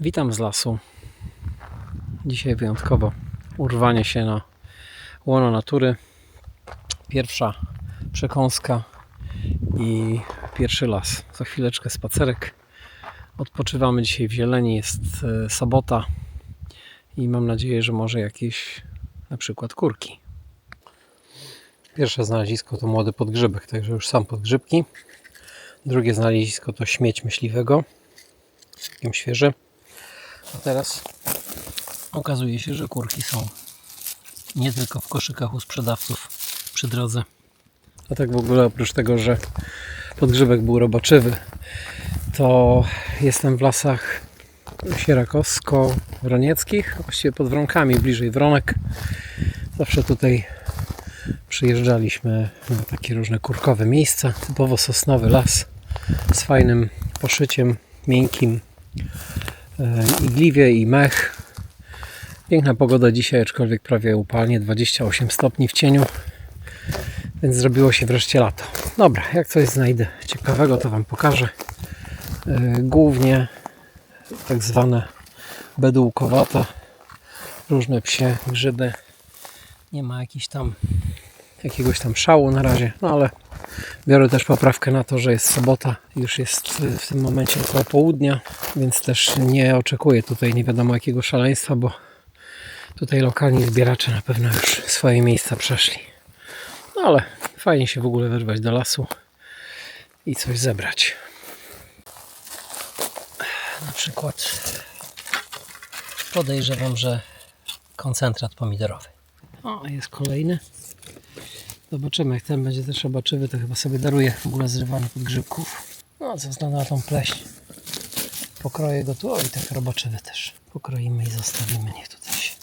Witam z lasu. Dzisiaj wyjątkowo urwanie się na łono natury. Pierwsza przekąska i pierwszy las. Za chwileczkę spacerek. Odpoczywamy dzisiaj w zieleni. Jest e, sobota i mam nadzieję, że może jakieś na przykład kurki. Pierwsze znalezisko to młody podgrzybek, także już sam podgrzybki. Drugie znalezisko to śmieć myśliwego. Całkiem świeży. A teraz okazuje się, że kurki są nie tylko w koszykach u sprzedawców przy drodze. A tak w ogóle oprócz tego, że podgrzybek był robaczywy, to jestem w lasach sierakowsko-wronieckich, właściwie pod Wronkami, bliżej Wronek. Zawsze tutaj przyjeżdżaliśmy na takie różne kurkowe miejsca, typowo sosnowy las z fajnym poszyciem, miękkim, igliwie i mech. Piękna pogoda dzisiaj, aczkolwiek prawie upalnie, 28 stopni w cieniu, więc zrobiło się wreszcie lato. Dobra, jak coś znajdę ciekawego, to Wam pokażę. E, Głównie tak zwane bedółkowate, różne psie grzyby. Nie ma jakiś tam jakiegoś tam szału na razie, no ale biorę też poprawkę na to, że jest sobota, już jest y, w tym momencie około południa, więc też nie oczekuję tutaj nie wiadomo jakiego szaleństwa, bo tutaj lokalni zbieracze na pewno już swoje miejsca przeszli. No ale fajnie się w ogóle wyrwać do lasu i coś zebrać. Na przykład podejrzewam, że koncentrat pomidorowy. O, jest kolejny. Zobaczymy, jak ten będzie też robaczywy, to chyba sobie daruję w ogóle zrywanie podgrzybków. No, ze względu na tą pleśń. Pokroję go tu, o i tak robaczywy też. Pokroimy i zostawimy, niech tutaj się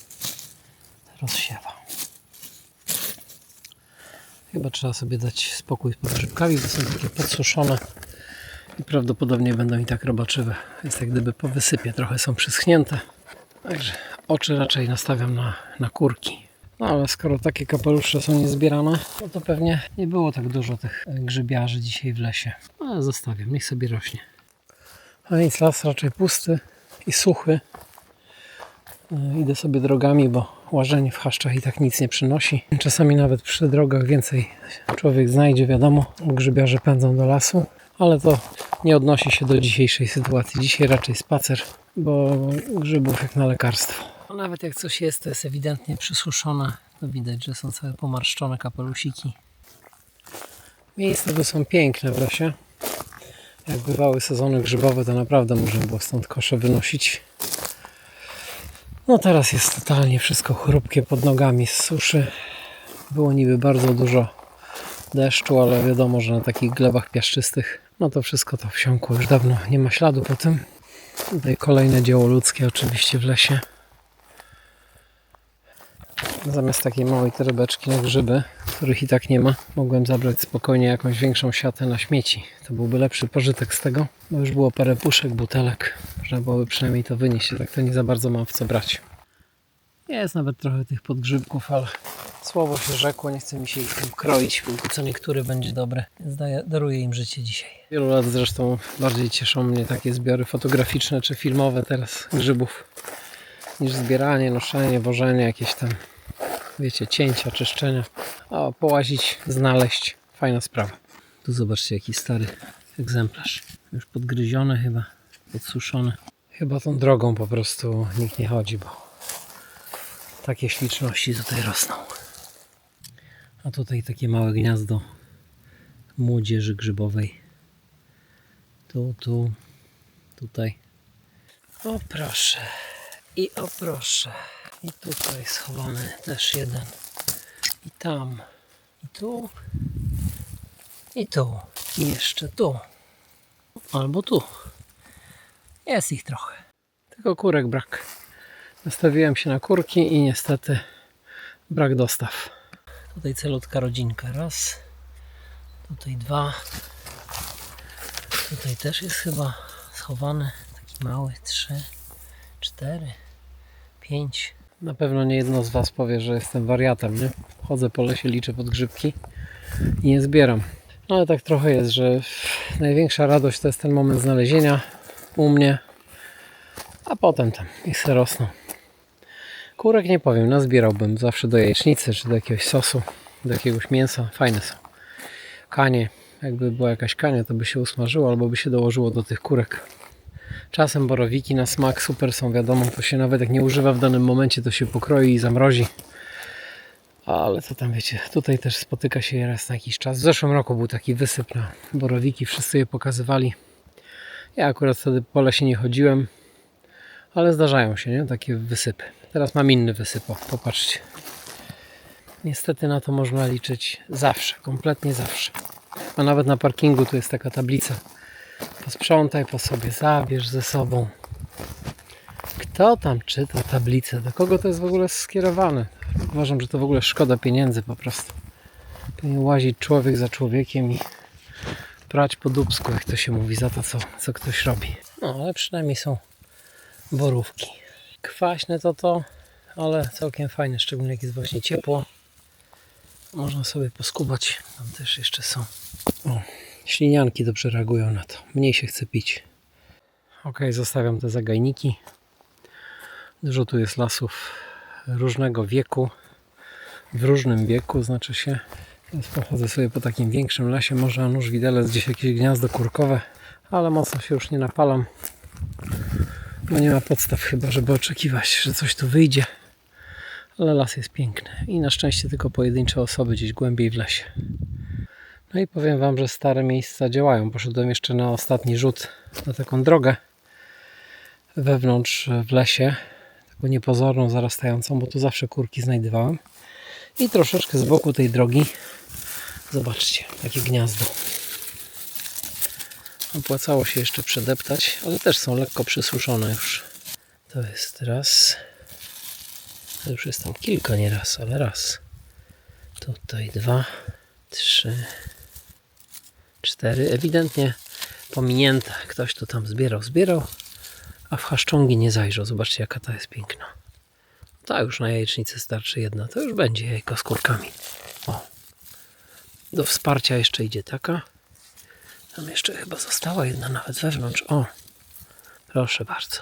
rozsiewa. Chyba trzeba sobie dać spokój z podgrzybkami, bo są takie podsuszone i prawdopodobnie będą i tak robaczywe. Jest jak gdyby po wysypie, trochę są przyschnięte. Także oczy raczej nastawiam na, na kurki. No ale skoro takie kapelusze są niezbierane, no to pewnie nie było tak dużo tych e, grzybiarzy dzisiaj w lesie. No, Ale zostawiam, niech sobie rośnie. A nic, las raczej pusty i suchy. E, Idę sobie drogami, bo łażenie w chaszczach i tak nic nie przynosi. Czasami nawet przy drogach więcej człowiek znajdzie, wiadomo, grzybiarze pędzą do lasu. Ale to nie odnosi się do dzisiejszej sytuacji. Dzisiaj raczej spacer, bo grzybów jak na lekarstwo. A nawet jak coś jest, to jest ewidentnie przysuszone. To widać, że są całe pomarszczone kapelusiki. Miejsca tu są piękne w lesie. Jak bywały sezony grzybowe, to naprawdę można było stąd kosze wynosić. No teraz jest totalnie wszystko chrupkie pod nogami z suszy. Było niby bardzo dużo deszczu, ale wiadomo, że na takich glebach piaszczystych no to wszystko to wsiąkło. Już dawno nie ma śladu po tym. Tutaj kolejne dzieło ludzkie oczywiście w lesie. Zamiast takiej małej torebeczki na grzyby, których i tak nie ma, mogłem zabrać spokojnie jakąś większą siatę na śmieci. To byłby lepszy pożytek z tego, bo już było parę puszek, butelek, żeby byłoby przynajmniej to wynieść. Tak to nie za bardzo mam w co brać. Jest nawet trochę tych podgrzybków, ale słowo się rzekło, nie chce mi się ich kroić, tylko co niektóry będzie dobre, więc daję, daruję im życie dzisiaj. Wielu lat zresztą bardziej cieszą mnie takie zbiory fotograficzne czy filmowe teraz grzybów niż zbieranie, noszenie, wożenie, jakieś tam wiecie, cięcia, czyszczenia. O, połazić, znaleźć. Fajna sprawa. Tu zobaczcie jaki stary egzemplarz. Już podgryziony chyba, podsuszony. Chyba tą drogą po prostu nikt nie chodzi, bo takie śliczności tutaj rosną. A tutaj takie małe gniazdo młodzieży grzybowej. Tu, tu, tutaj. O proszę. I o proszę. I tutaj schowany też jeden. I tam. I tu. I tu. I jeszcze tu. Albo tu. Jest ich trochę. Tylko kurek brak. Nastawiłem się na kurki i niestety brak dostaw. Tutaj celutka rodzinka. Raz. Tutaj dwa. Tutaj też jest chyba schowany. Taki mały. Trzy. Cztery. Pięć. Na pewno nie jedno z Was powie, że jestem wariatem, nie? Chodzę po lesie, liczę podgrzybki i nie zbieram. No ale tak trochę jest, że największa radość to jest ten moment znalezienia u mnie. A potem tam i se rosną. Kurek nie powiem, nazbierałbym zawsze do jajecznicy, czy do jakiegoś sosu, do jakiegoś mięsa. Fajne są. Kanie, jakby była jakaś kania, to by się usmażyło albo by się dołożyło do tych kurek. Czasem borowiki na smak super są, wiadomo, to się nawet jak nie używa w danym momencie, to się pokroi i zamrozi. Ale co tam wiecie, tutaj też spotyka się raz na jakiś czas. W zeszłym roku był taki wysyp na borowiki, wszyscy je pokazywali. Ja akurat wtedy po lesie nie chodziłem, ale zdarzają się, nie? Takie wysypy. Teraz mam inny wysyp, o, popatrzcie. Niestety na to można liczyć zawsze, kompletnie zawsze. A nawet na parkingu tu jest taka tablica. Posprzątaj po sobie, zabierz ze sobą. Kto tam czyta tablicę? Do kogo to jest w ogóle skierowane? Uważam, że to w ogóle szkoda pieniędzy po prostu. Powinien łazić człowiek za człowiekiem i prać po dubsku, jak to się mówi, za to, co, co ktoś robi. No, ale przynajmniej są borówki. Kwaśne to to, ale całkiem fajne, szczególnie jak jest właśnie ciepło. Można sobie poskubać. Tam też jeszcze są. O, ślinianki dobrze reagują na to. Mniej się chce pić. Ok, zostawiam te zagajniki. Dużo tu jest lasów różnego wieku. W różnym wieku, znaczy się. Teraz pochodzę sobie po takim większym lesie. Może nóż widelec, gdzieś jakieś gniazdo kurkowe, ale mocno się już nie napalam. Bo nie ma podstaw chyba, żeby oczekiwać, że coś tu wyjdzie. Ale las jest piękny i na szczęście tylko pojedyncze osoby gdzieś głębiej w lesie. No i powiem Wam, że stare miejsca działają. Poszedłem jeszcze na ostatni rzut na taką drogę wewnątrz w lesie, taką niepozorną, zarastającą, bo tu zawsze kurki znajdowałem. I troszeczkę z boku tej drogi, zobaczcie, takie gniazdo. Opłacało się jeszcze przedeptać, ale też są lekko przysuszone już. To jest raz. To już jest tam kilka, nie raz, ale raz. Tutaj dwa, trzy, cztery. Ewidentnie pominięte. Ktoś to tam zbierał, zbierał, a w haszczągi nie zajrzał. Zobaczcie, jaka ta jest piękna. Ta już na jajecznicy starczy jedna. To już będzie jajko z kurkami. O. Do wsparcia jeszcze idzie taka. Tam jeszcze chyba została jedna nawet wewnątrz. O, proszę bardzo.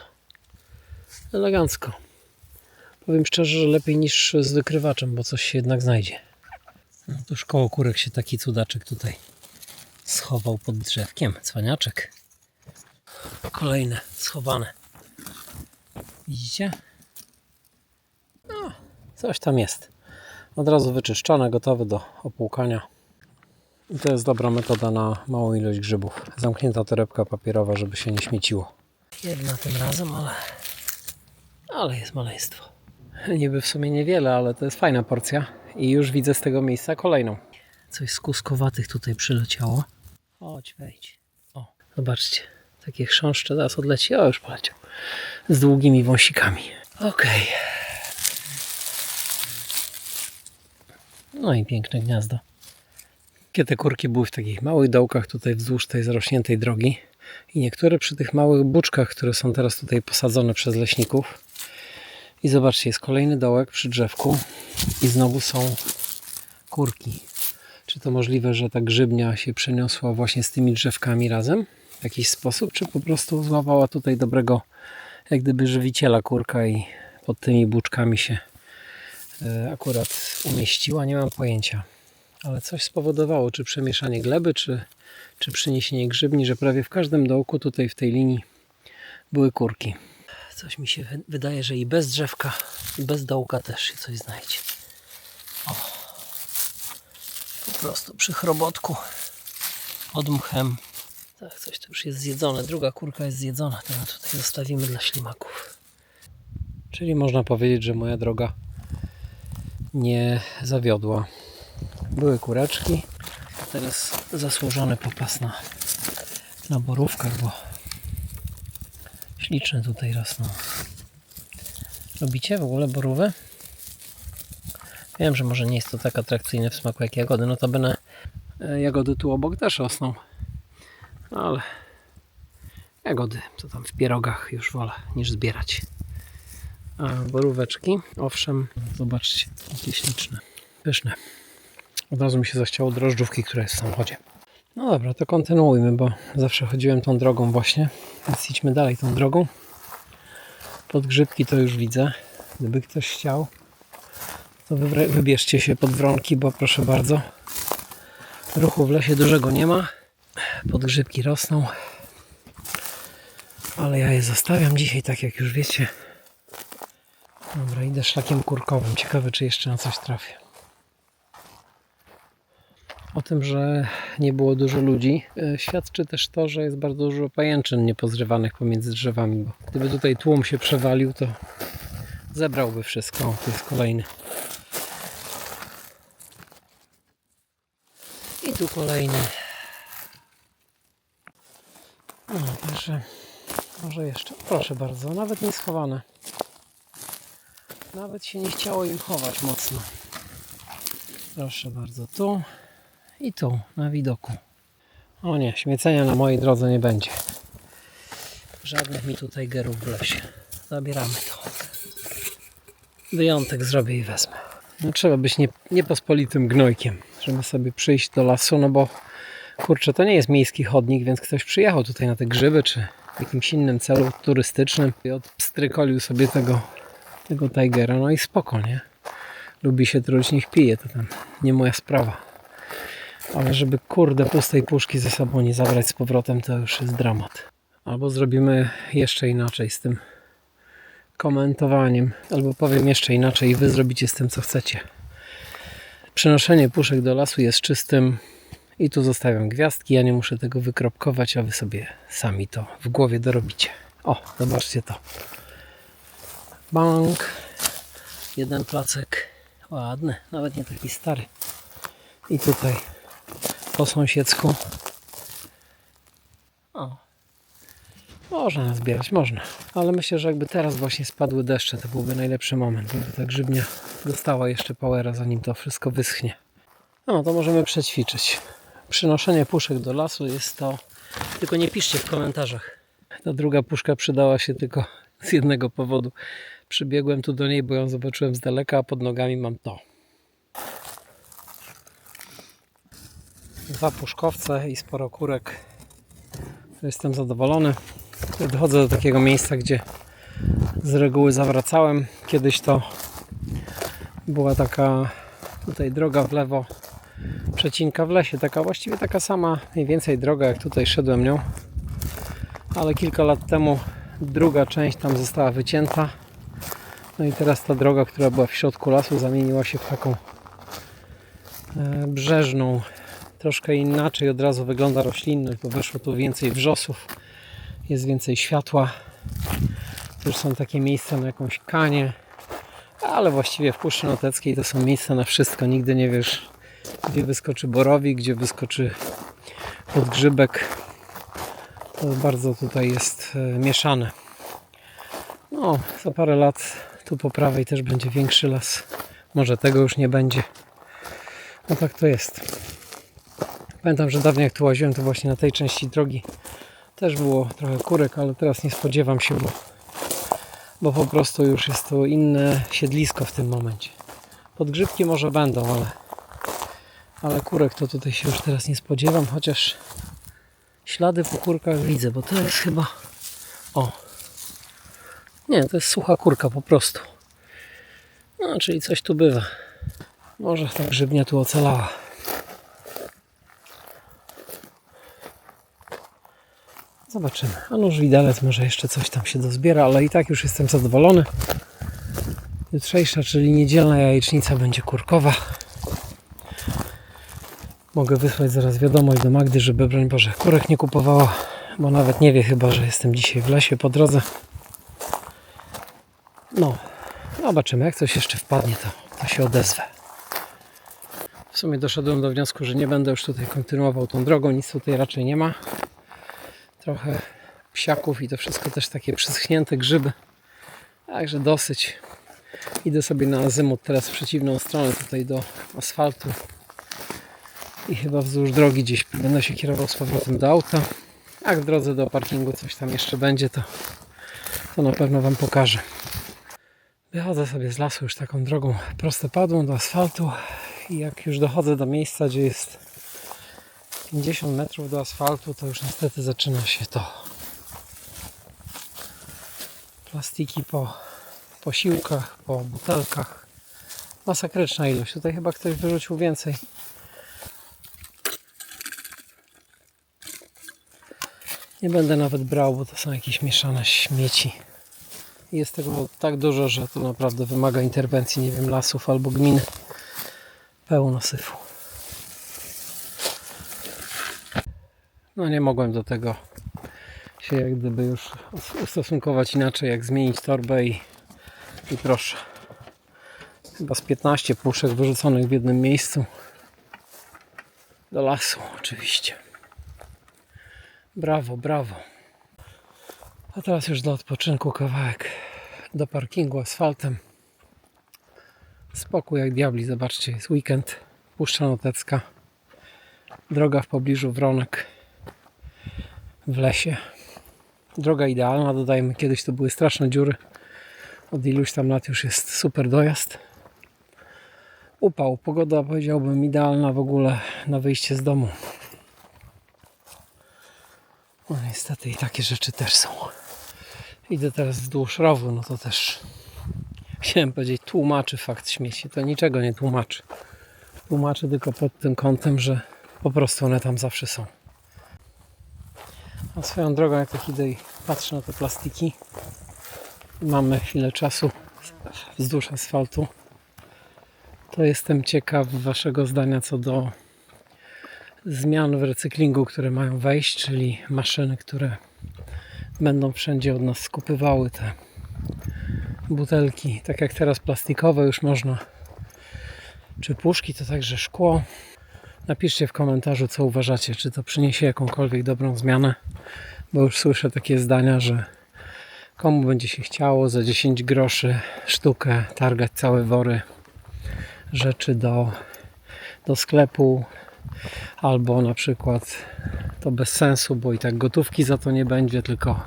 Elegancko. Powiem szczerze, że lepiej niż z wykrywaczem, bo coś się jednak znajdzie. No to szkoło kurek się taki cudaczek tutaj schował pod drzewkiem. Cwaniaczek. Kolejne schowane. Widzicie? No, coś tam jest. Od razu wyczyszczone, gotowe do opłukania. I to jest dobra metoda na małą ilość grzybów. Zamknięta torebka papierowa, żeby się nie śmieciło. Jedna tym razem, ale, ale jest maleństwo. Niby w sumie niewiele, ale to jest fajna porcja. I już widzę z tego miejsca kolejną. Coś z kuskowatych tutaj przyleciało. Chodź, wejdź. O, zobaczcie. Takie chrząszcze zaraz odleci. O, już poleciał. Z długimi wąsikami. Okej. No i piękne gniazdo. Kiedy te kurki były w takich małych dołkach tutaj wzdłuż tej zarośniętej drogi i niektóre przy tych małych buczkach, które są teraz tutaj posadzone przez leśników. I zobaczcie, jest kolejny dołek przy drzewku i znowu są kurki. Czy to możliwe, że ta grzybnia się przeniosła właśnie z tymi drzewkami razem w jakiś sposób, czy po prostu złapała tutaj dobrego jak gdyby żywiciela kurka i pod tymi buczkami się e, akurat umieściła, nie mam pojęcia ale coś spowodowało, czy przemieszanie gleby, czy, czy przyniesienie grzybni, że prawie w każdym dołku tutaj w tej linii były kurki. Coś mi się wy- wydaje, że i bez drzewka, i bez dołka też się coś znajdzie. O. Prostu przy chrobotku pod mchem. Tak, coś tu już jest zjedzone. Druga kurka jest zjedzona. Teraz tutaj zostawimy dla ślimaków. Czyli można powiedzieć, że moja droga nie zawiodła. Były kureczki, teraz zasłużony popas na, na borówkach, bo śliczne tutaj rosną. Lubicie w ogóle borówę? Wiem, że może nie jest to tak atrakcyjne w smaku jak jagody, notabene e, jagody tu obok też rosną, ale jagody to tam w pierogach już wolę niż zbierać. A boróweczki, owszem, zobaczcie, jakie śliczne, pyszne. Od razu mi się zachciało drożdżówki, która jest w samochodzie. No dobra, to kontynuujmy, bo zawsze chodziłem tą drogą właśnie. Więc idźmy dalej tą drogą. Podgrzybki to już widzę. Gdyby ktoś chciał, to wybra- wybierzcie się pod wronki, bo proszę bardzo. Ruchu w lesie dużego nie ma. Podgrzybki rosną. Ale ja je zostawiam dzisiaj, tak jak już wiecie. Dobra, idę szlakiem kurkowym. Ciekawe, czy jeszcze na coś trafię. O tym, że nie było dużo ludzi, e, świadczy też to, że jest bardzo dużo pajęczyn niepozrywanych pomiędzy drzewami. Bo gdyby tutaj tłum się przewalił, to zebrałby wszystko. O, tu jest kolejny. I tu kolejny. No, także może jeszcze. Proszę bardzo, nawet nie schowane. Nawet się nie chciało im chować mocno. Proszę bardzo, tu i tu, na widoku. O nie, śmiecenia na mojej drodze nie będzie. Żadnych mi tutaj gerów w lesie. Zabieramy to. Wyjątek zrobię i wezmę. No, trzeba być nie, niepospolitym gnojkiem, żeby sobie przyjść do lasu, no bo kurczę, to nie jest miejski chodnik, więc ktoś przyjechał tutaj na te grzyby, czy w jakimś innym celu turystycznym i odstrykolił sobie tego, tego tigera, no i spoko, nie? Lubi się truć, niech pije, to tam nie moja sprawa. Ale żeby kurde pustej puszki ze sobą nie zabrać z powrotem, to już jest dramat. Albo zrobimy jeszcze inaczej z tym komentowaniem, albo powiem jeszcze inaczej i wy zrobicie z tym co chcecie. Przenoszenie puszek do lasu jest czystym i tu zostawiam gwiazdki. Ja nie muszę tego wykropkować, a wy sobie sami to w głowie dorobicie. O, zobaczcie to. Bank. Jeden placek. Ładny, nawet nie taki stary. I tutaj po sąsiedzku. Można nazbierać, można. Ale myślę, że jakby teraz właśnie spadły deszcze, to byłby najlepszy moment, żeby ta grzybnia dostała jeszcze powera, zanim to wszystko wyschnie. No, to możemy przećwiczyć. Przynoszenie puszek do lasu jest to... Tylko nie piszcie w komentarzach. Ta druga puszka przydała się tylko z jednego powodu. Przybiegłem tu do niej, bo ją zobaczyłem z daleka, a pod nogami mam to. Dwa puszkowce i sporo kurek. Jestem zadowolony. Dochodzę do takiego miejsca, gdzie z reguły zawracałem. Kiedyś to była taka tutaj droga w lewo, przecinka w lesie, taka właściwie taka sama mniej więcej droga jak tutaj szedłem nią. Ale kilka lat temu druga część tam została wycięta. No i teraz ta droga, która była w środku lasu, zamieniła się w taką e, brzeżną. Troszkę inaczej od razu wygląda roślinność, bo weszło tu więcej wrzosów, jest więcej światła. To już są takie miejsca na jakąś kanię, ale właściwie w Puszczy Noteckiej to są miejsca na wszystko. Nigdy nie wiesz, gdzie wyskoczy borowik, gdzie wyskoczy podgrzybek. To bardzo tutaj jest e, mieszane. No, za parę lat tu po prawej też będzie większy las. Może tego już nie będzie. No tak to jest. Pamiętam, że dawniej jak tu łaziłem, to właśnie na tej części drogi też było trochę kurek, ale teraz nie spodziewam się, bo, bo po prostu już jest to inne siedlisko w tym momencie. Podgrzybki może będą, ale, ale kurek to tutaj się już teraz nie spodziewam, chociaż ślady po kurkach widzę, bo to jest chyba... O! Nie, to jest sucha kurka po prostu. No, czyli coś tu bywa. Może ta grzybnia tu ocalała. Zobaczymy. A nóż widelec może jeszcze coś tam się dozbiera, ale i tak już jestem zadowolony. Jutrzejsza, czyli niedzielna jajecznica będzie kurkowa. Mogę wysłać zaraz wiadomość do Magdy, żeby broń Boże kurek nie kupowała, bo nawet nie wie chyba, że jestem dzisiaj w lesie po drodze. No, zobaczymy, jak coś jeszcze wpadnie, to, to się odezwę. W sumie doszedłem do wniosku, że nie będę już tutaj kontynuował tą drogą, nic tutaj raczej nie ma. Trochę psiaków i to wszystko też takie przyschnięte grzyby. Także dosyć. Idę sobie na azymut teraz w przeciwną stronę, tutaj do asfaltu. I chyba wzdłuż drogi gdzieś będę się kierował z powrotem do auta. Jak w drodze do parkingu coś tam jeszcze będzie, to, to na pewno Wam pokażę. Wychodzę sobie z lasu już taką drogą prostopadłą do asfaltu i jak już dochodzę do miejsca, gdzie jest 50 metrów do asfaltu, to już niestety zaczyna się to. Plastiki po posiłkach, po butelkach. Masakryczna ilość. Tutaj chyba ktoś wyrzucił więcej. Nie będę nawet brał, bo to są jakieś mieszane śmieci. Jest tego tak dużo, że to naprawdę wymaga interwencji, nie wiem, lasów albo gmin. Pełno syfu. No nie mogłem do tego się jak gdyby już ustosunkować inaczej, jak zmienić torbę i, i proszę. Chyba z 15 puszek wyrzuconych w jednym miejscu. Do lasu oczywiście. Brawo, brawo. A teraz już do odpoczynku kawałek do parkingu asfaltem. Spokój jak diabli, zobaczcie, jest weekend. Puszcza Notecka. Droga w pobliżu Wronek w lesie. Droga idealna, dodajmy, kiedyś to były straszne dziury. Od iluś tam lat już jest super dojazd. Upał, pogoda powiedziałbym idealna w ogóle na wyjście z domu. No niestety i takie rzeczy też są. Idę teraz wzdłuż rowu, no to też chciałem powiedzieć tłumaczy fakt śmieci. To niczego nie tłumaczy. Tłumaczy tylko pod tym kątem, że po prostu one tam zawsze są. A swoją drogą, jak tak idę i patrzę na te plastiki, mamy chwilę czasu wzdłuż asfaltu, to jestem ciekaw Waszego zdania co do zmian w recyklingu, które mają wejść, czyli maszyny, które będą wszędzie od nas skupywały te butelki, tak jak teraz plastikowe już można, czy puszki, to także szkło. Napiszcie w komentarzu, co uważacie, czy to przyniesie jakąkolwiek dobrą zmianę, bo już słyszę takie zdania, że komu będzie się chciało za 10 groszy sztukę targać całe wory rzeczy do, do sklepu, albo na przykład to bez sensu, bo i tak gotówki za to nie będzie, tylko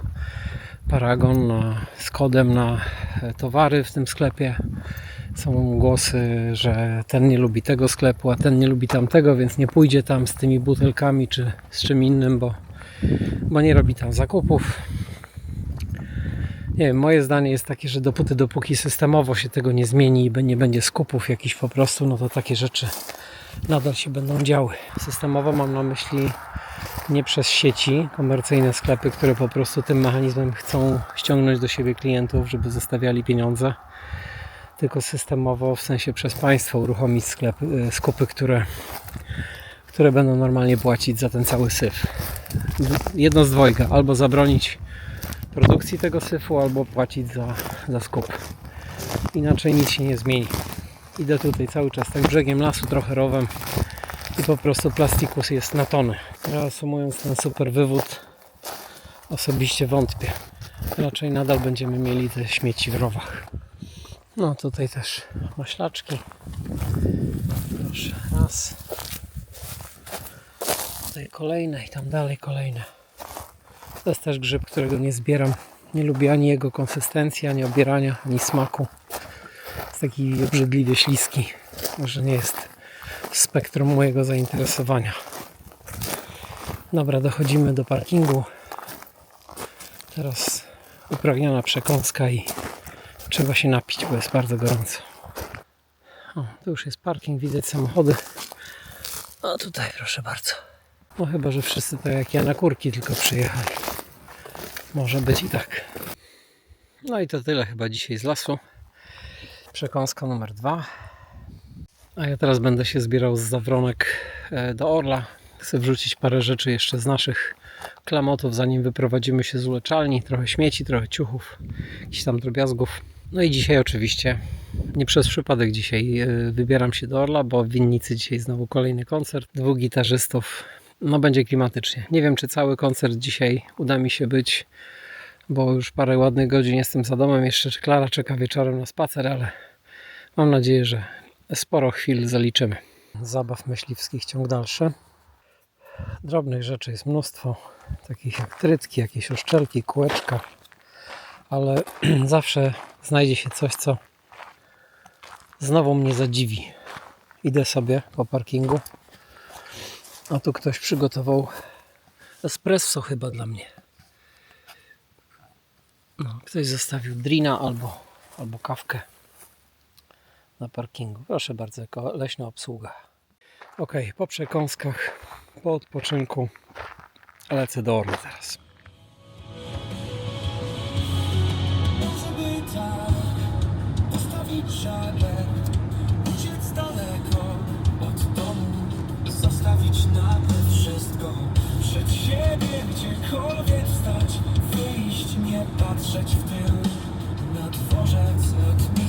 paragon na, z kodem na e, towary w tym sklepie. Są głosy, że ten nie lubi tego sklepu, a ten nie lubi tamtego, więc nie pójdzie tam z tymi butelkami czy z czym innym, bo, bo nie robi tam zakupów. Nie wiem, moje zdanie jest takie, że dopóty, dopóki systemowo się tego nie zmieni i nie będzie skupów jakichś po prostu, no to takie rzeczy nadal się będą działy. Systemowo mam na myśli nie przez sieci, komercyjne sklepy, które po prostu tym mechanizmem chcą ściągnąć do siebie klientów, żeby zostawiali pieniądze, tylko systemowo, w sensie przez państwo uruchomić sklepy, skupy, które, które będą normalnie płacić za ten cały syf. Jedno z dwojga, albo zabronić produkcji tego syfu, albo płacić za, za skup. Inaczej nic się nie zmieni. Idę tutaj cały czas tak brzegiem lasu, trochę rowem i po prostu plastikus jest na tony. Reasumując ten super wywód, osobiście wątpię. Raczej nadal będziemy mieli te śmieci w rowach. No tutaj też maślaczki. Proszę, raz. Tutaj kolejne i tam dalej kolejne. To jest też grzyb, którego nie zbieram. Nie lubię ani jego konsystencji, ani obierania, ani smaku. Jest taki obrzydliwie śliski. Może nie jest w spektrum mojego zainteresowania. Dobra, dochodzimy do parkingu. Teraz upragniona przekąska i trzeba się napić, bo jest bardzo gorąco. O, tu już jest parking, widać samochody. A tutaj proszę bardzo. No chyba, że wszyscy tak jak ja na kurki tylko przyjechali. Może być i tak. No i to tyle chyba dzisiaj z lasu. Przekąska numer dwa. A ja teraz będę się zbierał z zawronek e, do Orla. Chcę wrzucić parę rzeczy jeszcze z naszych klamotów, zanim wyprowadzimy się z uleczalni. Trochę śmieci, trochę ciuchów, jakichś tam drobiazgów. No i dzisiaj oczywiście, nie przez przypadek dzisiaj e, wybieram się do Orla, bo w Winnicy dzisiaj znowu kolejny koncert. Dwóch gitarzystów. No będzie klimatycznie. Nie wiem, czy cały koncert dzisiaj uda mi się być, bo już parę ładnych godzin jestem za domem. Jeszcze Klara czeka wieczorem na spacer, ale mam nadzieję, że sporo chwil zaliczymy. Zabaw myśliwskich ciąg dalszy. Drobnych rzeczy jest mnóstwo, takich jak trytki, jakieś oszczelki, kółeczka, ale zawsze znajdzie się coś, co znowu mnie zadziwi. Idę sobie po parkingu, a tu ktoś przygotował espresso chyba dla mnie. No, ktoś zostawił drina albo, albo kawkę na parkingu. Proszę bardzo, jako leśna obsługa. Ok, po przekąskach, po odpoczynku lecę do Orly teraz. Gdziekolwiek wstać, wyjść, nie patrzeć w tył, na dworzec lotnisko.